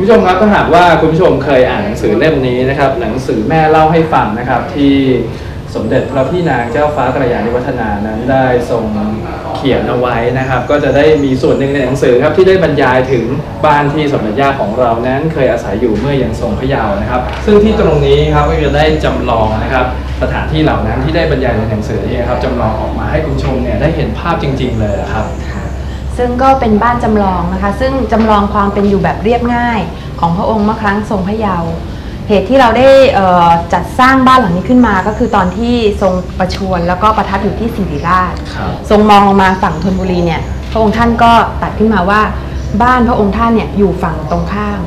คุณผู้ชมครับถ้าหากว่าคุณผู้ชมเคยอ่านหนังสือเล่มนี้นะครับ หนังสือแม่เล่าให้ฟังนะครับที่สมเด็จพระพี่นางเจ้าฟ้ากระยาณิวัฒนานั้นได้ทรงเขียนเอาไว้นะครับ ก็จะได้มีส่วนหนึ่งในหนังสือครับที่ได้บรรยายถึงบ้านที่สมเด็จย่าของเรานั้นเคยอาศัยอยู่เมื่อยังทรงพระเยาว์นะครับ ซึ่งที่ตรงนี้ครับก็จะได้จำลองนะครับ สถานที่เหล่านั้นที่ได้บรรยายในหนังสือนี้ครับจำลองออกมาให้คุณผู้ชมเนี่ยได้เห็นภาพจริง ๆ เลยครับ ซึ่งก็เป็นบ้านจำลองนะคะ ซึ่งจำลองความเป็นอยู่แบบเรียบง่ายของพระองค์เมื่อครั้งทรงพระเยาว์เหตุที่เราได้เอ่อจัดสร้างบ้านหลังนี้ขึ้นมาก็คือตอนที่ทรงประชวรแล้วก็ประทับอยู่ที่สิริราชครับทรงมองลงมาฝั่งธนบุรีเนี่ยพระองค์ท่านก็ตัดขึ้นมาว่าบ้านพระองค์ท่านเนี่ยอยู่ฝั่งตรงข้าม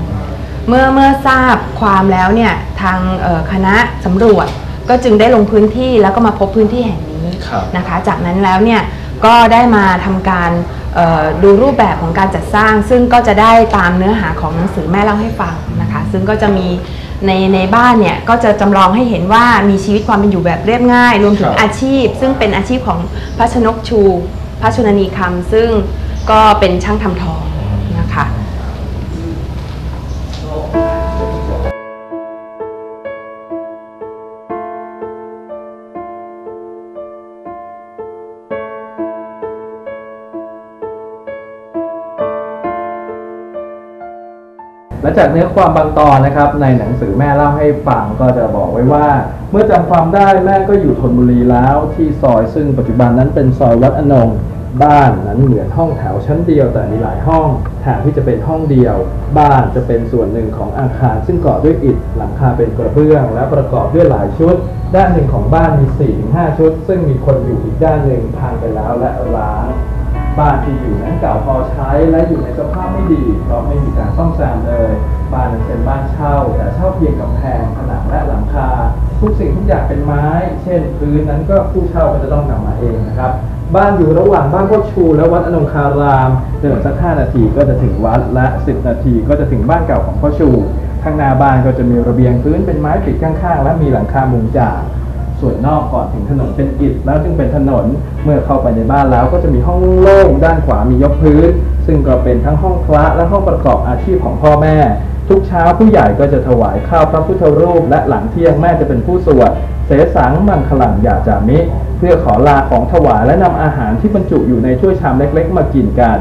เมื่อเมื่อทราบความแล้วเนี่ยทางเอ่อคณะสำรวจก็จึงได้ลงพื้นที่แล้วก็มาพบพื้นที่แห่งนี้ครับนะคะ จากนั้นแล้วเนี่ยก็ได้มาทำการเอ่อ ดูรูปแบบของการจัดสร้าง ซึ่งก็จะได้ตามเนื้อหาของหนังสือแม่เล่าให้ฟังนะคะ ซึ่งก็จะมีในในบ้านเนี่ยก็จะจำลองให้เห็นว่ามีชีวิตความเป็นอยู่แบบเรียบง่าย รวมถึงอาชีพ ซึ่งเป็นอาชีพของพระชนกชู พระชนนีคำซึ่งก็เป็นช่างทำทองนะคะ และจากเนื้อความบางตอนนะครับ ในหนังสือแม่เล่าให้ฟังก็จะบอกไว้ว่า เมื่อจำความได้แม่ก็อยู่ธนบุรีแล้วที่ซอยซึ่งปัจจุบันนั้นเป็นซอยวัดอนงบ้านนั้นเหมือนห้องแถวชั้นเดียวแต่มีหลายห้องแถมที่จะเป็นห้องเดียว บ้านจะเป็นส่วนหนึ่งของอาคาร ซึ่งก่อด้วยอิฐหลังคาเป็นกระเบื้อง และประกอบด้วยหลายชุด ด้านหนึ่งของบ้านมี4ี่ถึงห้าชุด ซึ่งมีคนอยู่อีกด้านหนึ่งพังไปแล้วและร้าง บ้านที่อยู่นั้นเก่าพอใช้และอยู่ในสภาพไม่ดี เพราะไม่มีการซ่อมแซมเลย บ้านนั้เป็นบ้านเช่า แต่เช่าเพียงกำแพงผนังและหลังคา ทุกสิ่งทุกอย่างเป็นไม้ เช่น พื้นนั้นก็ผู้เช่าก็จะต้องนำมาเองนะครับ บ้านอยู่ระหว่างบ้านพ่อชู และวัดอนงคาราม เดินสัก5นาทีก็จะถึงวัดและ 10 นาทีก็จะถึงบ้านเก่าของพ่อชู ข้างหน้าบ้านก็จะมีระเบียงพื้นเป็นไม้ปิดข้างๆ และมีหลังคามุงจาก ส่วนนอกก่อนถึงถนนเป็นอิฐแล้วจึงเป็นถนนเมื่อเข้าไปในบ้านแล้วก็จะมีห้องโล่งด้านขวามียกพื้น ซึ่งก็เป็นทั้งห้องพระและห้องประกอบอาชีพของพ่อแม่ ทุกเช้าผู้ใหญ่ก็จะถวายข้าวพระพุทธรูป และหลังเที่ยงแม่จะเป็นผู้สวดเสสังมังคลังยาจามิ เพื่อขอลาของถวายและนำอาหารที่บรรจุอยู่ในถ้วยชามเล็ก ๆ มากินกัน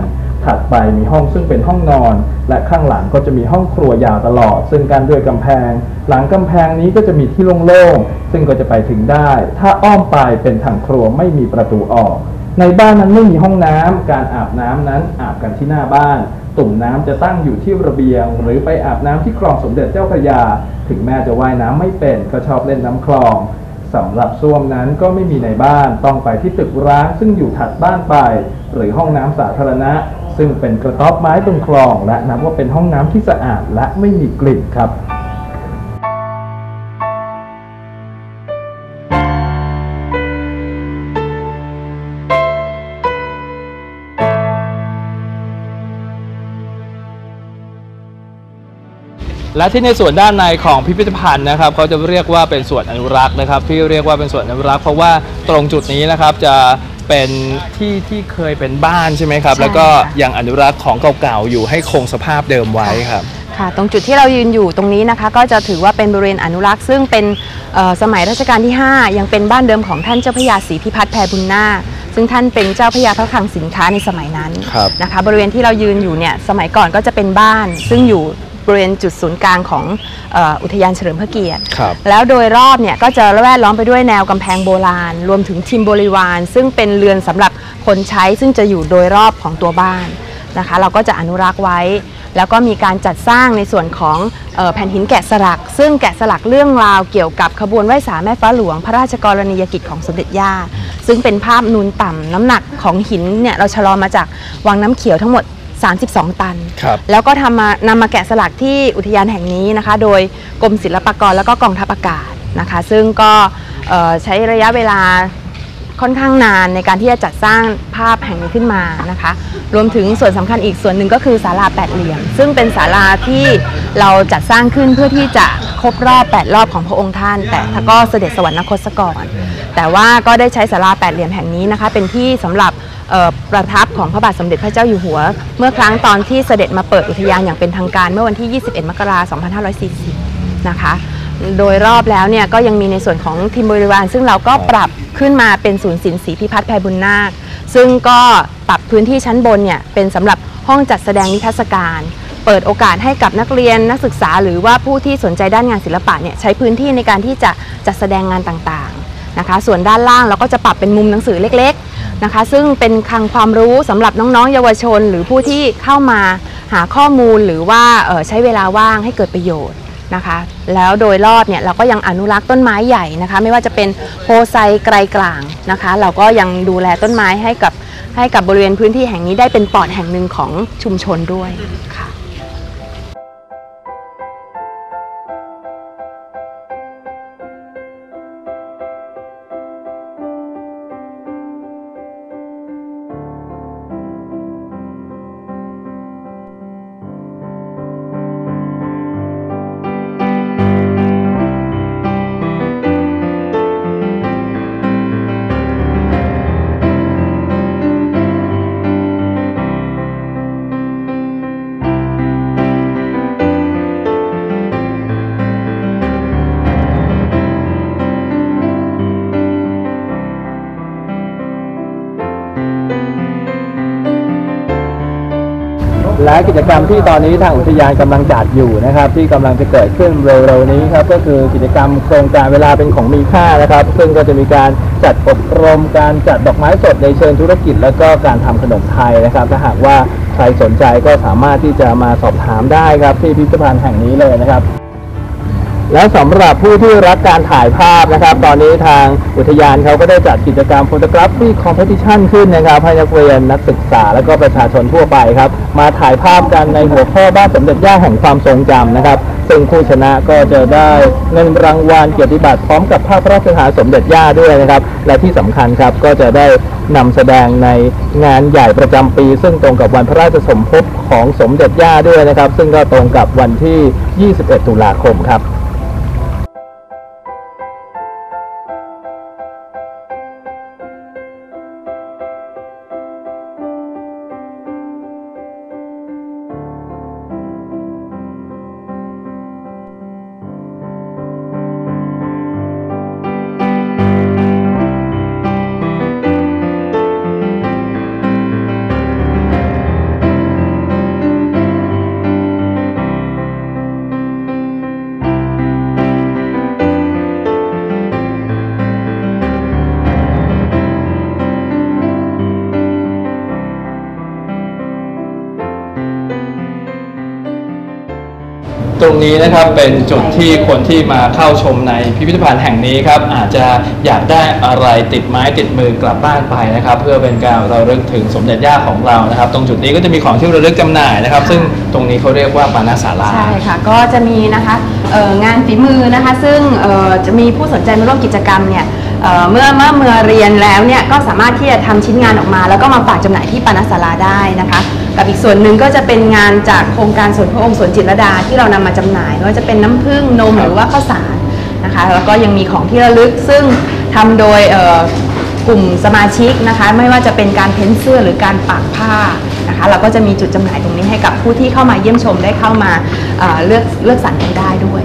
ถัดไปมีห้องซึ่งเป็นห้องนอน และข้างหลังก็จะมีห้องครัวยาวตลอด ซึ่งกันด้วยกำแพง หลังกำแพงนี้ก็จะมีที่โล่งๆซึ่งก็จะไปถึงได้ ถ้าอ้อมไปเป็นทางครัวไม่มีประตูออก ในบ้านนั้นไม่มีห้องน้ำการอาบน้ำนั้นอาบกันที่หน้าบ้าน ตุ่มน้ำจะตั้งอยู่ที่ระเบียง หรือไปอาบน้ำที่คลองสมเด็จเจ้าพระยา ถึงแม้จะว่ายน้ำไม่เป็นก็ชอบเล่นน้ำคลองสำหรับส้วมนั้นก็ไม่มีในบ้านต้องไปที่ตึกร้างซึ่งอยู่ถัดบ้านไป หรือห้องน้ำสาธารณะ ซึ่งเป็นกระต๊อบไม้ตรงคลอง และนับว่าเป็นห้องน้ำที่สะอาดและไม่มีกลิ่นครับและที่ในส่วนด้านในของพิพิธภัณฑ์นะครับเขาจะเรียกว่าเป็นส่วนอนุรักษ์นะครับ ที่เรียกว่าเป็นส่วนอนุรักษ์เพราะว่าตรงจุดนี้นะครับจะ เป็นที่ที่เคยเป็นบ้านใช่ไหมครับ ใช่แล้วก็ค่ะ ยังอนุรักษ์ของเก่าๆอยู่ให้คงสภาพเดิมไว้ครับ ค่ะ ตรงจุดที่เรายืนอยู่ตรงนี้นะคะ ก็จะถือว่าเป็นบริเวณอนุรักษ์ ซึ่งเป็นเอ่อสมัยรัชกาลที่ 5 ยังเป็นบ้านเดิมของท่านเจ้าพระยาศรีพิพัฒน์แพรบุญนาคซึ่งท่านเป็นเจ้าพระยาพระคลังสินค้าในสมัยนั้นครับ นะคะ บริเวณที่เรายืนอยู่เนี่ยสมัยก่อนก็จะเป็นบ้าน ซึ่งอยู่ บริเวณจุดศูนย์กลางของเอ่ออุทยานเฉลิมพระเกียรติครับแล้วโดยรอบเนี่ยก็จะแวดล้อมไปด้วยแนวกำแพงโบราณ รวมถึงทีมบริวาร ซึ่งเป็นเรือนสำหรับคนใช้ซึ่งจะอยู่โดยรอบของตัวบ้านนะคะ เราก็จะอนุรักษ์ไว้ แล้วก็มีการจัดสร้างในส่วนของเออแผ่นหินแกะสลัก ซึ่งแกะสลักเรื่องราวเกี่ยวกับขบวนไหว้สาแม่ฟ้าหลวง พระราชกรณียกิจของสมเด็จย่าซึ่งเป็นภาพนูนต่ำน้ำหนักของหินเนี่ยเราชะลอมาจากวังน้ำเขียวทั้งหมด 32 ตัน ครับ แล้วก็ทำมานำมาแกะสลักที่อุทยานแห่งนี้นะคะ โดยกรมศิลปากรแล้วก็กองทัพอากาศนะคะ ซึ่งก็เอ่อใช้ระยะเวลาค่อนข้างนานในการที่จะจัดสร้างภาพแห่งนี้ขึ้นมานะคะ รวมถึงส่วนสำคัญอีกส่วนหนึ่งก็คือศาลาแปดเหลี่ยม ซึ่งเป็นศาลาที่เราจัดสร้างขึ้นเพื่อที่จะครบรอบ 8 รอบของพระองค์ท่าน แต่ท่านก็เสด็จสวรรคตซะก่อน แต่ว่าก็ได้ใช้ศาลาแปดเหลี่ยมแห่งนี้นะคะ เป็นที่สำหรับเอ่อ ประทับของพระบาทสมเด็จพระเจ้าอยู่หัว เมื่อครั้งตอนที่เสด็จมาเปิดอุทยานอย่างเป็นทางการเมื่อวันที่ 21 มกราคม 2540 นะคะ โดยรอบแล้วเนี่ยก็ยังมีในส่วนของทีมบริวาร ซึ่งเราก็ปรับขึ้นมาเป็นศูนย์ศิลป์ศรีพิพัฒน์แพรบุญนาค ซึ่งก็ปรับพื้นที่ชั้นบนเนี่ยเป็นสำหรับห้องจัดแสดงนิทรรศการเปิดโอกาสให้กับนักเรียนนักศึกษา หรือว่าผู้ที่สนใจด้านงานศิลปะเนี่ยใช้พื้นที่ในการที่จะจัดแสดงงานต่างๆนะคะ ส่วนด้านล่างเราก็จะปรับเป็นมุมหนังสือเล็ก นะคะ ซึ่งเป็นคลังความรู้สำหรับน้องๆ เยาวชน หรือผู้ที่เข้ามาหาข้อมูลหรือว่าใช้เวลาว่างให้เกิดประโยชน์นะคะ แล้วโดยรอบเนี่ยเราก็ยังอนุรักษ์ต้นไม้ใหญ่นะคะ ไม่ว่าจะเป็นโพไซไกรกลางนะคะ เราก็ยังดูแลต้นไม้ให้กับให้กับบริเวณพื้นที่แห่งนี้ได้เป็นปอดแห่งหนึ่งของชุมชนด้วยค่ะ และกิจกรรมที่ตอนนี้ทางอุทยานกำลังจัดอยู่นะครับ ที่กำลังจะเกิดขึ้นเร็วๆนี้ครับก็คือกิจกรรมโครงการเวลาเป็นของมีค่านะครับ ซึ่งก็จะมีการจัดอบรมการจัดดอกไม้สดในเชิงธุรกิจ แล้วก็การทำขนมไทยนะครับถ้าหากว่าใครสนใจก็สามารถที่จะมาสอบถามได้ครับที่พิพิธภัณฑ์แห่งนี้เลยนะครับ และสำหรับผู้ที่รักการถ่ายภาพนะครับ ตอนนี้ทางอุทยานเขาก็ได้จัดกิจกรรม Photography Competition ขึ้นนะครับ ให้นักเรียนนักศึกษา และก็ประชาชนทั่วไปครับ มาถ่ายภาพกันในหัวข้อบ้านสมเด็จย่าแห่งความทรงจำนะครับ ซึ่งผู้ชนะก็จะได้เงินรางวัลเกียรติบัตรพร้อมกับภาพพระราชทานสมเด็จย่าด้วยนะครับ และที่สำคัญครับก็จะได้นำแสดงในงานใหญ่ประจำปี ซึ่งตรงกับวันพระราชสมภพของสมเด็จย่าด้วยนะครับ ซึ่งก็ตรงกับวันที่ 21 ตุลาคมครับ รงนี้นะครับเป็นจุดที่คนที่มาเข้าชมในพิพิธภัณฑ์แห่งนี้ครับอาจจะอยากได้อะไรติดไม้ติดมือกลับบ้านไปนะครับ เพื่อเป็นการเราลึกถึงสมเด็จย่าของเรานะครับ ตรงจุดนี้ก็จะมีของที่ระลึกจำหน่ายนะครับ ซึ่งตรงนี้เขาเรียกว่าปานาสาราใช่ค่ะก็จะมีนะคะงานฝีมือนะคะ ซึ่งจะมีผู้สนใจมาร่วมกิจกรรมเนี่ยเมื่อเมื่อเมื่อเรียนแล้วเนี่ยก็สามารถที่จะทำชิ้นงานออกมา แล้วก็มาฝากจำหน่ายที่ปานาสาราได้นะคะ กับอีกส่วนหนึ่งก็จะเป็นงานจากโครงการสวนพระองค์สวนจิตรลดาที่เรานำมาจำหน่ายไม่ว่าจะเป็นน้ำผึ้งนมหรือว่าข้าวสารนะคะแล้วก็ยังมีของที่ระลึกซึ่งทำโดยเอ่อกลุ่มสมาชิกนะคะ ไม่ว่าจะเป็นการเพ้นเสื้อหรือการปักผ้านะคะเราก็จะมีจุดจำหน่ายตรงนี้ให้กับผู้ที่เข้ามาเยี่ยมชมได้เข้ามาเอ่อเลือกเลือกสรรกันได้ด้วย